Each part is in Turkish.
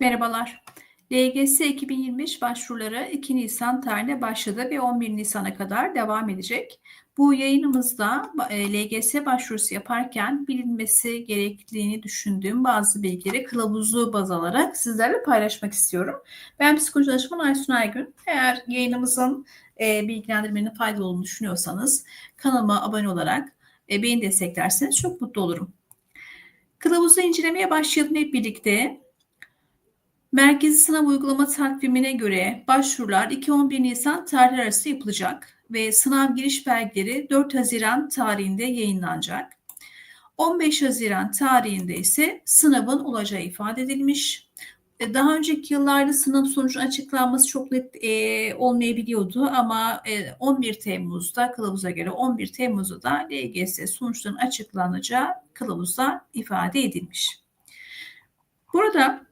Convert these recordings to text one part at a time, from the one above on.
Merhabalar. LGS 2025 başvuruları 2 Nisan tarihinde başladı ve 11 Nisan'a kadar devam edecek. Bu yayınımızda e, LGS başvurusu yaparken bilinmesi gerektiğini düşündüğüm bazı bilgileri kılavuzu baz alarak sizlerle paylaşmak istiyorum. Ben psikoloji danışmanı Aysun Aygün. Eğer yayınımızın e, bilgilendirmenin faydalı olduğunu düşünüyorsanız kanalıma abone olarak e, beni desteklerseniz çok mutlu olurum. Kılavuzu incelemeye başlayalım hep birlikte. Merkezi sınav uygulama takvimine göre başvurular 2-11 Nisan tarihleri arası yapılacak ve sınav giriş belgeleri 4 Haziran tarihinde yayınlanacak. 15 Haziran tarihinde ise sınavın olacağı ifade edilmiş. E, daha önceki yıllarda sınav sonucu açıklanması çok net e, olmayabiliyordu ama e, 11 Temmuz'da kılavuza göre 11 Temmuz'da da LGS sonuçlarının açıklanacağı kılavuzda ifade edilmiş. Burada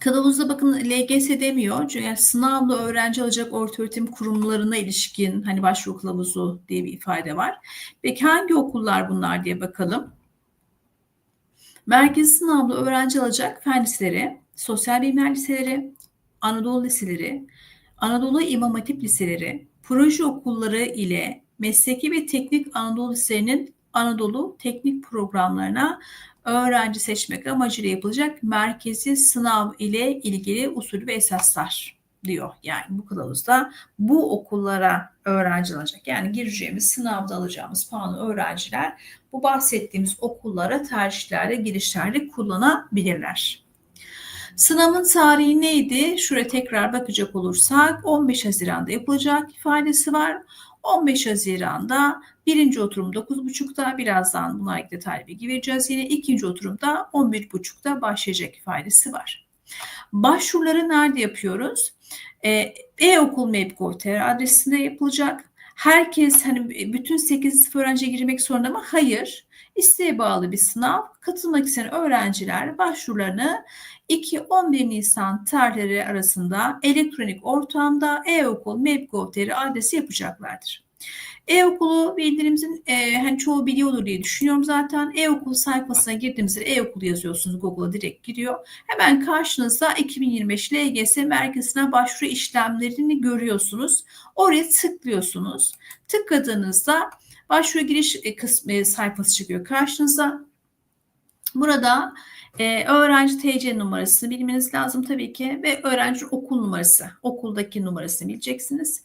Kılavuzda bakın LGS demiyor. Çünkü yani sınavla öğrenci alacak orta öğretim kurumlarına ilişkin hani başvuru kılavuzu diye bir ifade var. Peki hangi okullar bunlar diye bakalım. Merkezi sınavla öğrenci alacak fen liseleri, sosyal bilimler liseleri, Anadolu liseleri, Anadolu İmam Hatip liseleri, proje okulları ile mesleki ve teknik Anadolu liselerinin Anadolu teknik programlarına öğrenci seçmek amacıyla yapılacak merkezi sınav ile ilgili usul ve esaslar diyor. Yani bu kılavuzda bu okullara öğrenci alacak. Yani gireceğimiz sınavda alacağımız puanı öğrenciler bu bahsettiğimiz okullara tercihlerde girişlerde kullanabilirler. Sınavın tarihi neydi? Şuraya tekrar bakacak olursak 15 Haziran'da yapılacak ifadesi var. 15 Haziran'da birinci oturum 9.30'da birazdan bunlar ilgili detaylı bilgi vereceğiz. Yine ikinci oturumda 11.30'da başlayacak ifadesi var. Başvuruları nerede yapıyoruz? Ee, E-okul Mapgo.tr adresinde yapılacak. Herkes hani bütün 8 sınıf öğrenciye girmek zorunda mı? Hayır. İsteğe bağlı bir sınav. Katılmak isteyen öğrenciler başvurularını 2-11 Nisan tarihleri arasında elektronik ortamda e-okul map.gov.tr adresi yapacaklardır. E-okulu bildirimizin e, hani çoğu biliyordur diye düşünüyorum zaten. E-okul sayfasına girdiğimizde e-okul yazıyorsunuz Google'a direkt giriyor. Hemen karşınızda 2025 LGS merkezine başvuru işlemlerini görüyorsunuz. Oraya tıklıyorsunuz. Tıkladığınızda başvuru giriş e, kısmı e, sayfası çıkıyor karşınıza. Burada e, öğrenci TC numarasını bilmeniz lazım tabii ki ve öğrenci okul numarası, okuldaki numarasını bileceksiniz.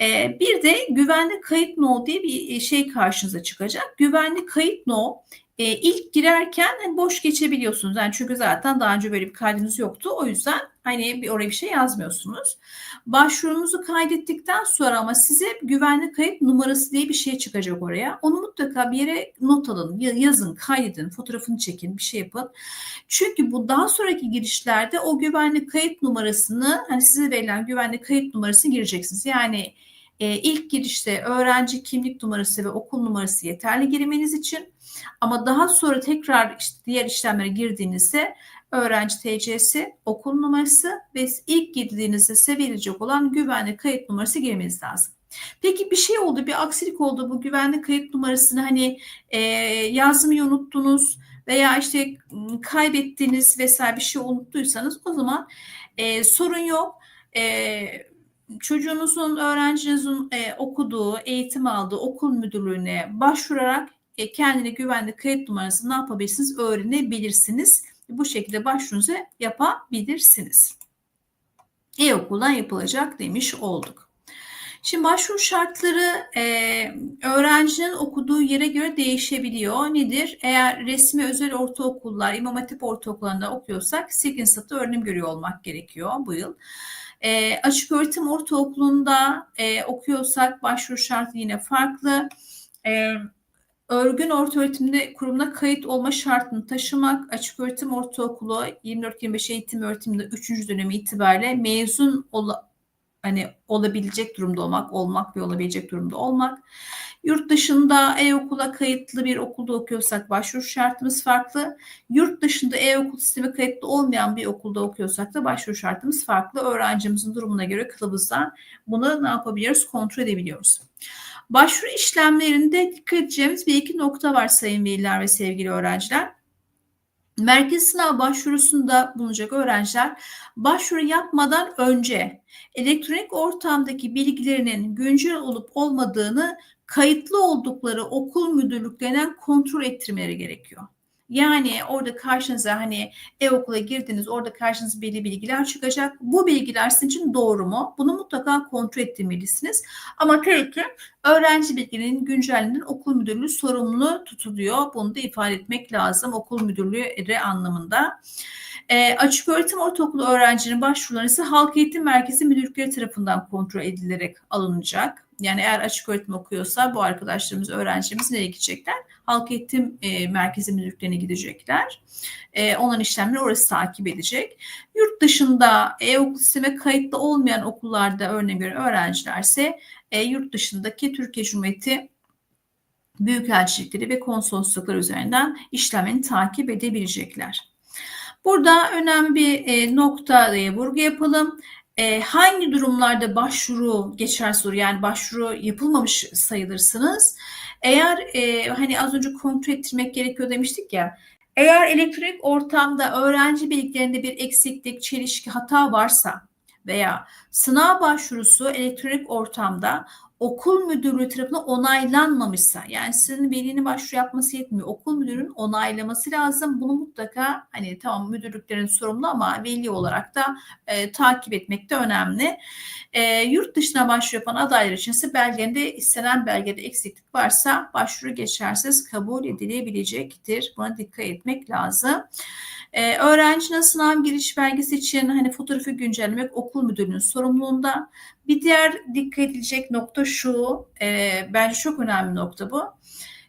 E, bir de güvenlik kayıt no diye bir şey karşınıza çıkacak. Güvenlik kayıt no e, ilk girerken hani boş geçebiliyorsunuz. Yani çünkü zaten daha önce böyle bir kaydınız yoktu. O yüzden hani bir oraya bir şey yazmıyorsunuz. Başvurunuzu kaydettikten sonra ama size güvenlik kayıt numarası diye bir şey çıkacak oraya. Onu mutlaka bir yere not alın, yazın, kaydedin, fotoğrafını çekin, bir şey yapın. Çünkü bu daha sonraki girişlerde o güvenlik kayıt numarasını hani size verilen güvenlik kayıt numarasını gireceksiniz. Yani e, ilk girişte öğrenci kimlik numarası ve okul numarası yeterli girmeniz için ama daha sonra tekrar işte diğer işlemlere girdiğinizde öğrenci TC'si, okul numarası ve ilk girdiğinizde size olan güvenlik kayıt numarası girmeniz lazım. Peki bir şey oldu, bir aksilik oldu bu güvenlik kayıt numarasını hani e, yazmayı unuttunuz veya işte kaybettiniz vesaire bir şey unuttuysanız o zaman e, sorun yok. E, çocuğunuzun, öğrencinizin e, okuduğu, eğitim aldığı okul müdürlüğüne başvurarak e, kendine güvenli kayıt numarası ne yapabilirsiniz öğrenebilirsiniz. Bu şekilde başvurunuzu yapabilirsiniz. E-okuldan yapılacak demiş olduk. Şimdi başvuru şartları e, öğrencinin okuduğu yere göre değişebiliyor. Nedir? Eğer resmi özel ortaokullar, İmam Hatip ortaokullarında okuyorsak 8. sınıfta öğrenim görüyor olmak gerekiyor bu yıl. E, açık öğretim ortaokulunda e, okuyorsak başvuru şartı yine farklı. E, örgün ortaöğretimde kurumuna kayıt olma şartını taşımak, açık öğretim ortaokulu 24-25 eğitim öğretiminde 3. dönemi itibariyle mezun ol hani olabilecek durumda olmak, olmak ve olabilecek durumda olmak. Yurt dışında e-okula kayıtlı bir okulda okuyorsak başvuru şartımız farklı. Yurt dışında e-okul sistemi kayıtlı olmayan bir okulda okuyorsak da başvuru şartımız farklı. Öğrencimizin durumuna göre kılavuzdan bunu ne yapabiliyoruz? Kontrol edebiliyoruz. Başvuru işlemlerinde dikkat edeceğimiz bir iki nokta var sayın veliler ve sevgili öğrenciler. Merkez sınav başvurusunda bulunacak öğrenciler başvuru yapmadan önce elektronik ortamdaki bilgilerinin güncel olup olmadığını kayıtlı oldukları okul müdürlüklerinden kontrol ettirmeleri gerekiyor. Yani orada karşınıza hani e-okula girdiniz orada karşınıza belli bilgiler çıkacak. Bu bilgiler sizin için doğru mu? Bunu mutlaka kontrol ettirmelisiniz. Ama tabii ki öğrenci bilgilerinin güncelliğinden okul müdürlüğü sorumlu tutuluyor. Bunu da ifade etmek lazım okul müdürlüğü anlamında. E, açık öğretim ortaokulu öğrencilerin başvuruları ise halk eğitim merkezi müdürlükleri tarafından kontrol edilerek alınacak. Yani eğer açık öğretim okuyorsa bu arkadaşlarımız, öğrencilerimiz nereye gidecekler? Halk eğitim e, merkezi müdürlüklerine gidecekler. E, onların işlemleri orası takip edecek. Yurt dışında e-okul sisteme kayıtlı olmayan okullarda örneğin göre öğrencilerse e, yurt dışındaki Türkiye Cumhuriyeti büyükelçilikleri ve konsolosluklar üzerinden işlemini takip edebilecekler. Burada önemli bir e, noktaya vurgu yapalım. E, hangi durumlarda başvuru geçer soru yani başvuru yapılmamış sayılırsınız? Eğer e, hani az önce kontrol ettirmek gerekiyor demiştik ya. Eğer elektronik ortamda öğrenci bilgilerinde bir eksiklik, çelişki, hata varsa veya sınav başvurusu elektronik ortamda okul müdürlüğü tarafından onaylanmamışsa yani sizin velinin başvuru yapması yetmiyor. Okul müdürünün onaylaması lazım. Bunu mutlaka hani tamam müdürlüklerin sorumlu ama veli olarak da e, takip etmek de önemli. E, yurt dışına başvuru yapan adaylar için ise belgelerinde istenen belgede eksiklik varsa başvuru geçersiz kabul edilebilecektir. Buna dikkat etmek lazım. Ee, öğrencinin sınav giriş belgesi için hani fotoğrafı güncellemek okul müdürünün sorumluluğunda. Bir diğer dikkat edilecek nokta şu, e, bence çok önemli nokta bu.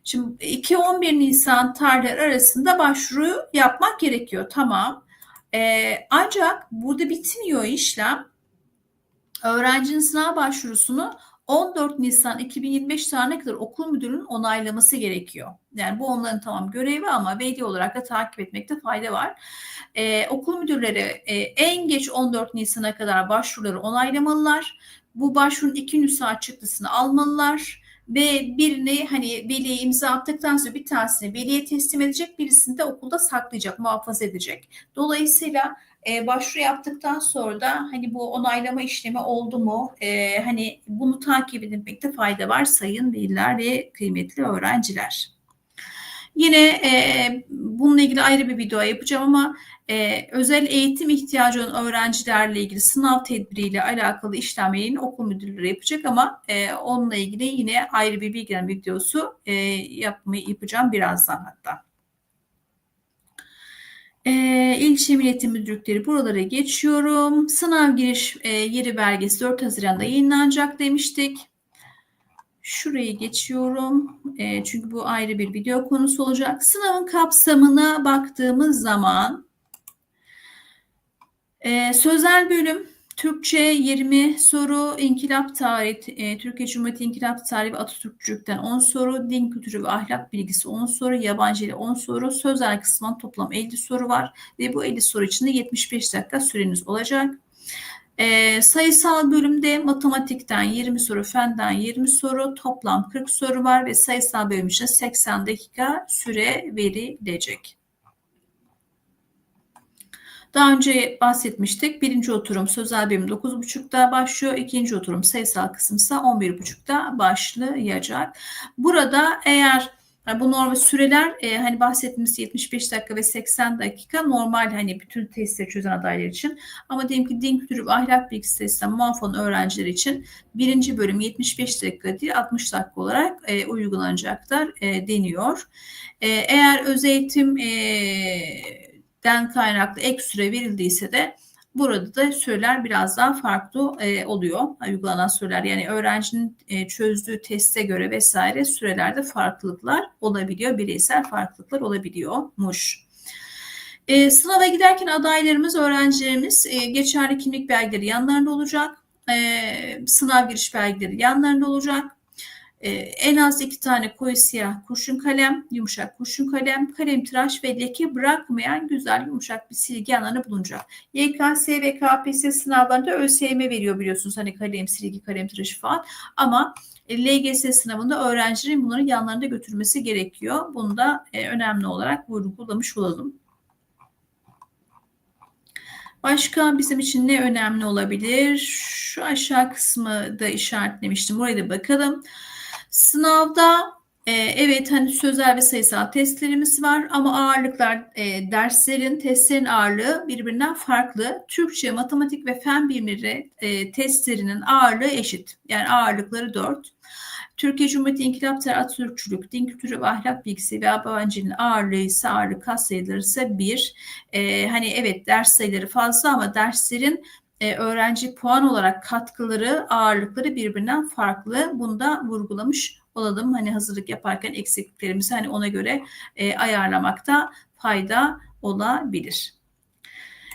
Şimdi 2-11 Nisan tarihleri arasında başvuru yapmak gerekiyor. Tamam. E, ancak burada bitmiyor işlem. Öğrencinin sınav başvurusunu 14 Nisan 2025 tarihine kadar okul müdürünün onaylaması gerekiyor. Yani bu onların tamam görevi ama veli olarak da takip etmekte fayda var. Ee, okul müdürleri e, en geç 14 Nisan'a kadar başvuruları onaylamalılar. Bu başvurunun iki nüsha çıktısını almalılar ve birini hani veliye imza attıktan sonra bir tanesini veliye teslim edecek birisini de okulda saklayacak, muhafaza edecek. Dolayısıyla e, başvuru yaptıktan sonra da hani bu onaylama işlemi oldu mu? E, hani bunu takip edilmekte fayda var sayın veliler ve kıymetli öğrenciler. Yine e, bununla ilgili ayrı bir video yapacağım ama e, özel eğitim ihtiyacı olan öğrencilerle ilgili sınav tedbiriyle alakalı işlemlerini okul müdürleri yapacak ama e, onunla ilgili yine ayrı bir bilgilenme videosu e, yapmayı yapacağım birazdan hatta. E, İlçe Milliyetin Müdürlükleri buralara geçiyorum. Sınav giriş e, yeri belgesi 4 Haziran'da yayınlanacak demiştik. Şurayı geçiyorum. E, çünkü bu ayrı bir video konusu olacak. Sınavın kapsamına baktığımız zaman e, sözel bölüm Türkçe 20 soru, İnkılap Tarihi, e, Türkiye Cumhuriyeti İnkılap Tarihi ve Atatürkçülükten 10 soru, Din Kültürü ve Ahlak Bilgisi 10 soru, Yabancı ile 10 soru, sözel kısmından toplam 50 soru var ve bu 50 soru içinde 75 dakika süreniz olacak. E, sayısal bölümde matematikten 20 soru, fenden 20 soru, toplam 40 soru var ve sayısal bölüm için 80 dakika süre verilecek. Daha önce bahsetmiştik. Birinci oturum sözel birim 9.30'da başlıyor. İkinci oturum sayısal kısımsa 11.30'da başlayacak. Burada eğer bu normal süreler e, hani bahsettiğimiz 75 dakika ve 80 dakika normal hani bütün testleri çözen adaylar için. Ama diyelim ki din kültürü ve ahlak bilgisi testinden muaf olan öğrenciler için birinci bölüm 75 dakika değil 60 dakika olarak e, uygulanacaklar e, deniyor. E, eğer öz eğitim e, den kaynaklı ek süre verildiyse de burada da süreler biraz daha farklı e, oluyor. Uygulanan süreler yani öğrencinin e, çözdüğü teste göre vesaire sürelerde farklılıklar olabiliyor. Bireysel farklılıklar olabiliyormuş. E, sınava giderken adaylarımız, öğrencilerimiz e, geçerli kimlik belgeleri yanlarında olacak. E, sınav giriş belgeleri yanlarında olacak ee, en az iki tane koyu siyah kurşun kalem, yumuşak kurşun kalem, kalem tıraş ve leke bırakmayan güzel yumuşak bir silgi yanlarında bulunacak. YKS ve KPSS sınavlarında ÖSYM veriyor biliyorsunuz hani kalem, silgi, kalem tıraşı falan ama e, LGS sınavında öğrencilerin bunları yanlarında götürmesi gerekiyor. Bunu da e, önemli olarak vurgulamış olalım. Başka bizim için ne önemli olabilir? Şu aşağı kısmı da işaretlemiştim. Buraya da bakalım. Sınavda e, evet hani sözel ve sayısal testlerimiz var ama ağırlıklar e, derslerin, testlerin ağırlığı birbirinden farklı. Türkçe, matematik ve fen bilimleri e, testlerinin ağırlığı eşit. Yani ağırlıkları 4. Türkiye Cumhuriyeti İnkılap Tarih Atatürkçülük, Din Kültürü ve Ahlak Bilgisi ve Abancı'nın ağırlığı ise ağırlık kas sayıları ise 1. Ee, hani evet ders sayıları fazla ama derslerin e, öğrenci puan olarak katkıları, ağırlıkları birbirinden farklı. Bunu da vurgulamış olalım. Hani hazırlık yaparken eksikliklerimizi hani ona göre e, ayarlamakta fayda olabilir.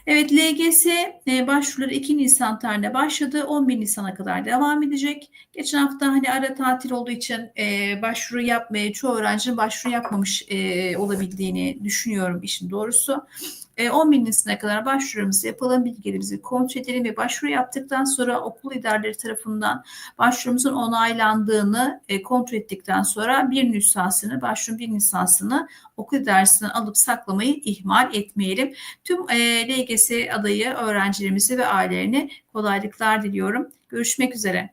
Evet LGS e, başvuruları 2 Nisan tarihinde başladı. 11 Nisan'a kadar devam edecek. Geçen hafta hani ara tatil olduğu için e, başvuru yapmaya çoğu öğrencinin başvuru yapmamış e, olabildiğini düşünüyorum işin doğrusu. E, 11 Nisan'a kadar başvurumuzu yapalım, bilgilerimizi kontrol edelim ve başvuru yaptıktan sonra okul idareleri tarafından başvurumuzun onaylandığını e, kontrol ettikten sonra bir nüshasını, başvurun bir nüshasını okul idaresinden alıp saklamayı ihmal etmeyelim. Tüm e, LGS adayı öğrencilerimizi ve ailelerini kolaylıklar diliyorum. Görüşmek üzere.